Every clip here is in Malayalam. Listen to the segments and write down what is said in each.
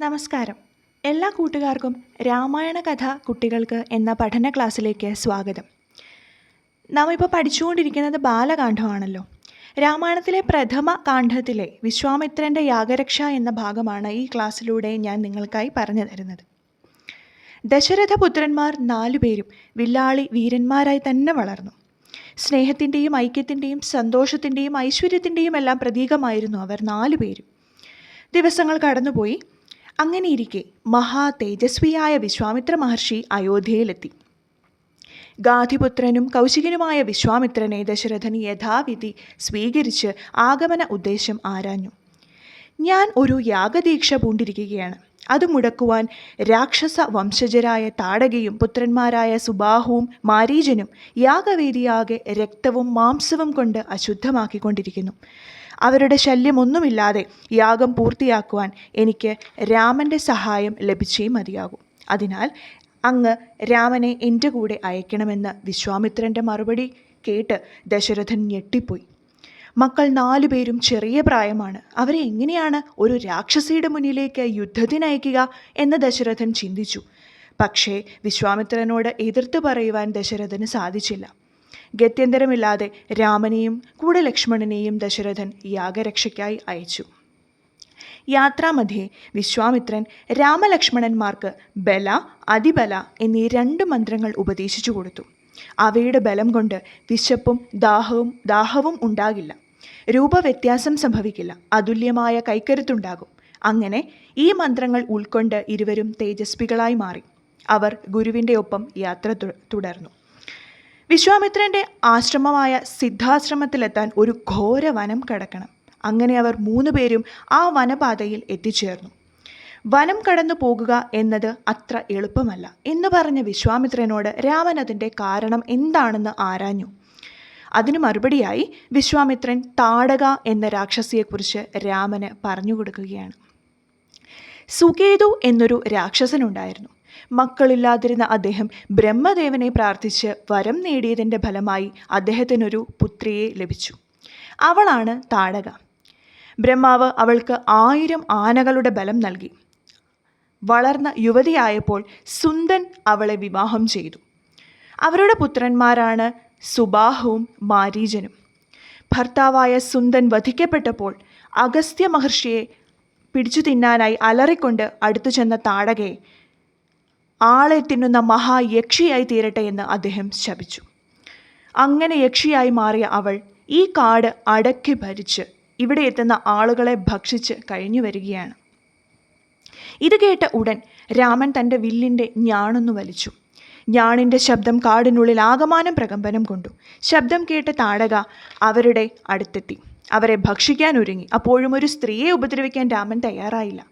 നമസ്കാരം. എല്ലാ കൂട്ടുകാർക്കും രാമായണ കഥ കുട്ടികൾക്ക് എന്ന പഠന ക്ലാസ്സിലേക്ക് സ്വാഗതം. നാം ഇപ്പോൾ പഠിച്ചുകൊണ്ടിരിക്കുന്നത് ബാലകാന്ഡമാണല്ലോ രാമായണത്തിലെ പ്രഥമ കാണ്ഡത്തിലെ വിശ്വാമിത്രന്റെ യാഗരക്ഷ എന്ന ഭാഗമാണ് ഈ ക്ലാസ്സിലൂടെ ഞാൻ നിങ്ങൾക്കായി പറഞ്ഞു തരുന്നത്. ദശരഥപുത്രന്മാർ നാലുപേരും വില്ലാളി വീരന്മാരായി തന്നെ വളർന്നു. സ്നേഹത്തിന്റെയും ഐക്യത്തിന്റെയും സന്തോഷത്തിന്റെയും ഐശ്വര്യത്തിന്റെയും എല്ലാം പ്രതീകമായിരുന്നു അവർ നാലുപേരും ദിവസങ്ങൾ കടന്നുപോയി. അങ്ങനെയിരിക്കെ മഹാ തേജസ്വിയായ വിശ്വാമിത്ര മഹർഷി അയോധ്യയിലെത്തി. ഗാധിപുത്രനും കൗശികനുമായ വിശ്വാമിത്രനെ ദശരഥൻ യഥാവിധി സ്വീകരിച്ച് ആഗമന ഉദ്ദേശം ആരാഞ്ഞു. ഞാൻ ഒരു യാഗദീക്ഷ പൂണ്ടിരിക്കുകയാണ്. അത് മുടക്കുവാൻ രാക്ഷസ വംശജരായ താടകയും പുത്രന്മാരായ സുബാഹുവും മാരീജനും യാഗവേദിയാകെ രക്തവും മാംസവും കൊണ്ട് അശുദ്ധമാക്കിക്കൊണ്ടിരിക്കുന്നു. അവരുടെ ശല്യമൊന്നുമില്ലാതെ യാഗം പൂർത്തിയാക്കുവാൻ എനിക്ക് രാമന്റെ സഹായം ലഭിച്ചേ മതിയാകും. അതിനാൽ അങ്ങ് രാമനെ എന്റെ കൂടെ അയക്കണമെന്ന് വിശ്വാമിത്രന്റെ മറുപടി കേട്ട് ദശരഥൻ ഞെട്ടിപ്പോയി. മക്കൾ നാലു പേരും ചെറിയ പ്രായമാണ്. അവരെ എങ്ങനെയാണ് ഒരു രാക്ഷസിയുടെ മുന്നിലേക്ക് യുദ്ധത്തിനയക്കുക എന്ന് ദശരഥൻ ചിന്തിച്ചു. പക്ഷേ വിശ്വാമിത്രനോട് എതിർത്ത് പറയുവാൻ ദശരഥന് സാധിച്ചില്ല. ഗത്യന്തരമില്ലാതെ രാമനെയും കൂടെ ലക്ഷ്മണനെയും ദശരഥൻ യാഗരക്ഷയ്ക്കായി അയച്ചു. യാത്രാമധ്യേ വിശ്വാമിത്രൻ രാമലക്ഷ്മണന്മാർക്ക് ബല അതിബല എന്നീ രണ്ട് മന്ത്രങ്ങൾ ഉപദേശിച്ചു കൊടുത്തു. അവയുടെ ബലം കൊണ്ട് വിശപ്പും ദാഹവും ദാഹവും ഉണ്ടാകില്ല. രൂപവ്യത്യാസം സംഭവിക്കില്ല. അതുല്യമായ കൈക്കരുത്തുണ്ടാകും. അങ്ങനെ ഈ മന്ത്രങ്ങൾ ഉൾക്കൊണ്ട് ഇരുവരും തേജസ്വികളായി മാറി. അവർ ഗുരുവിന്റെ ഒപ്പം യാത്ര തുടർന്നു. വിശ്വാമിത്രന്റെ ആശ്രമമായ സിദ്ധാശ്രമത്തിലെത്താൻ ഒരു ഘോര വനം കടക്കണം. അങ്ങനെ അവർ മൂന്ന് പേരും ആ വനപാതയിൽ എത്തിച്ചേർന്നു. വനം കടന്നു പോകുക എന്നത് അത്ര എളുപ്പമല്ല എന്ന് പറഞ്ഞ വിശ്വാമിത്രനോട് രാമൻ അതിന്റെ കാരണം എന്താണെന്ന് ആരാഞ്ഞു. അതിനു മറുപടിയായി വിശ്വാമിത്രൻ താടക എന്ന രാക്ഷസിയെക്കുറിച്ച് രാമന് പറഞ്ഞു കൊടുക്കുകയാണ്. സുകേതു എന്നൊരു രാക്ഷസനുണ്ടായിരുന്നു. മക്കളില്ലാതിരുന്ന അദ്ദേഹം ബ്രഹ്മദേവനെ പ്രാർത്ഥിച്ച് വരം നേടിയതിന്റെ ഫലമായി അദ്ദേഹത്തിനൊരു പുത്രിയെ ലഭിച്ചു. അവളാണ് താടക. ബ്രഹ്മാവ് അവൾക്ക് ആയിരം ആനകളുടെ ബലം നൽകി. വളർന്ന യുവതിയായപ്പോൾ സുന്ദൻ അവളെ വിവാഹം ചെയ്തു. അവരുടെ പുത്രന്മാരാണ് സുബാഹുവും മാരീജനും. ഭർത്താവായ സുന്ദൻ വധിക്കപ്പെട്ടപ്പോൾ അഗസ്ത്യ മഹർഷിയെ പിടിച്ചു തിന്നാനായി അലറിക്കൊണ്ട് അടുത്തു ചെന്ന താടകയെ ആളെ തിന്നുന്ന മഹായക്ഷിയായി തീരട്ടെ എന്ന് അദ്ദേഹം ശപിച്ചു. അങ്ങനെ യക്ഷിയായി മാറിയ അവൾ ഈ കാട് അടക്കി ഭരിച്ച് ഇവിടെ എത്തുന്ന ആളുകളെ ഭക്ഷിച്ച് കഴിഞ്ഞു വരികയാണ്. ഇത് കേട്ട ഉടൻ രാമൻ തന്റെ വില്ലിന്റെ ഞാണൊന്നു വലിച്ചു. ഞാണിന്റെ ശബ്ദം കാടിനുള്ളിൽ ആകമാനം പ്രകമ്പനം കൊണ്ടു. ശബ്ദം കേട്ട താടക അവരുടെ അടുത്തെത്തി. അവരെ ഭക്ഷിക്കാൻ ഒരുങ്ങി. അപ്പോഴും ഒരു സ്ത്രീയെ ഉപദ്രവിക്കാൻ രാമൻ തയ്യാറായില്ല.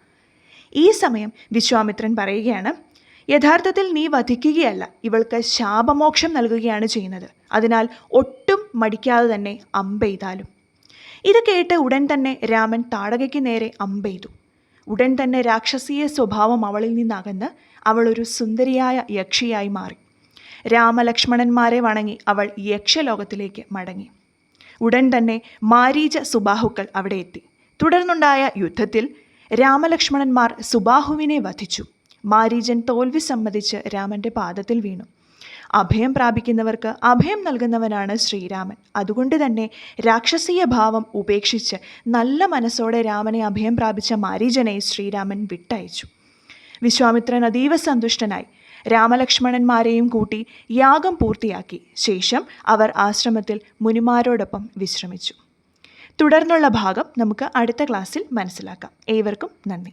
ഈ സമയം വിശ്വാമിത്രൻ പറയുകയാണ് യഥാർത്ഥത്തിൽ നീ വധിക്കുകയല്ല. ഇവൾക്ക് ശാപമോക്ഷം നൽകുകയാണ് ചെയ്യുന്നത്. അതിനാൽ ഒട്ടും മടിക്കാതെ തന്നെ അമ്പെയ്താലും ഇത് കേട്ട് ഉടൻ തന്നെ രാമൻ താടകയ്ക്ക് നേരെ അമ്പെയ്തു ഉടൻ തന്നെ രാക്ഷസീയ സ്വഭാവം അവളിൽ നിന്നകന്ന് അവൾ ഒരു സുന്ദരിയായ യക്ഷിയായി മാറി. രാമലക്ഷ്മണന്മാരെ വണങ്ങി അവൾ യക്ഷലോകത്തിലേക്ക് മടങ്ങി. ഉടൻ തന്നെ മാരീച സുബാഹുക്കൾ അവിടെ എത്തി. തുടർന്നുണ്ടായ യുദ്ധത്തിൽ രാമലക്ഷ്മണന്മാർ സുബാഹുവിനെ വധിച്ചു. മാരീചൻ തോൽവി സമ്മതിച്ച് രാമന്റെ പാദത്തിൽ വീണു. അഭയം പ്രാപിക്കുന്നവർക്ക് അഭയം നൽകുന്നവനാണ് ശ്രീരാമൻ. അതുകൊണ്ട് തന്നെ രാക്ഷസീയ ഭാവം ഉപേക്ഷിച്ച് നല്ല മനസ്സോടെ രാമനെ അഭയം പ്രാപിച്ച മാരീജനെ ശ്രീരാമൻ വിട്ടയച്ചു. വിശ്വാമിത്രൻ അതീവ സന്തുഷ്ടനായി. രാമലക്ഷ്മണന്മാരെയും കൂട്ടി യാഗം പൂർത്തിയാക്കി. ശേഷം അവർ ആശ്രമത്തിൽ മുനിമാരോടൊപ്പം വിശ്രമിച്ചു. തുടർന്നുള്ള ഭാഗം നമുക്ക് അടുത്ത ക്ലാസ്സിൽ മനസ്സിലാക്കാം. ഏവർക്കും നന്ദി.